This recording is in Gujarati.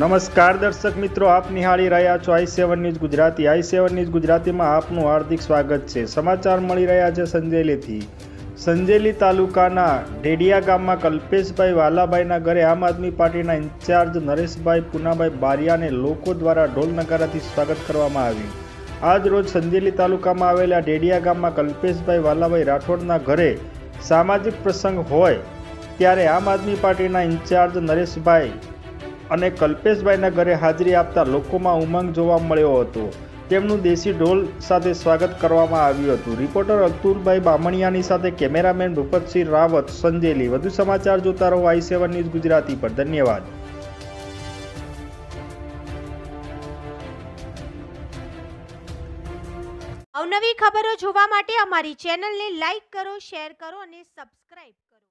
નમસ્કાર દર્શક મિત્રો, આપ નિહાળી રહ્યા છો I seven news Gujarati. I seven news ગુજરાતીમાં આપનું હાર્દિક સ્વાગત છે. સમાચાર મળી રહ્યા છે સંજેલીથી. સંજેલી તાલુકાના ડેડિયા ગામમાં કલ્પેશભાઈ વાલાભાઈના ઘરે આમ આદમી પાર્ટીના ઇન્ચાર્જ નરેશભાઈ પુનાભાઈ બારિયાને લોકો દ્વારા ઢોલ નગારાથી સ્વાગત કરવામાં આવ્યું. આજ રોજ સંજેલી તાલુકામાં આવેલા ડેડિયા ગામમાં કલ્પેશભાઈ વાલાભાઈ રાઠોડના ઘરે સામાજિક પ્રસંગ હોય, ત્યારે આમ આદમી પાર્ટીના ઇન્ચાર્જ નરેશભાઈ અને કલ્પેશભાઈના ઘરે હાજરી આપતા લોકોમાં ઉમંગ જોવા મળ્યો હતો. તેમનું દેશી ઢોલ સાથે સ્વાગત કરવામાં આવ્યું હતું. રિપોર્ટર અતુલભાઈ બામણિયાની સાથે કેમેરામેન ભૂપતસિંહ રાવત સંજેલી વધુ સમાચાર જોતા રહો આઈ સેવન ન્યૂઝ ગુજરાતી પર. ધન્યવાદ. અવનવી ખબરો જોવા માટે અમારી ચેનલને લાઈક કરો, શેર કરો અને સબસ્ક્રાઇબ કરો.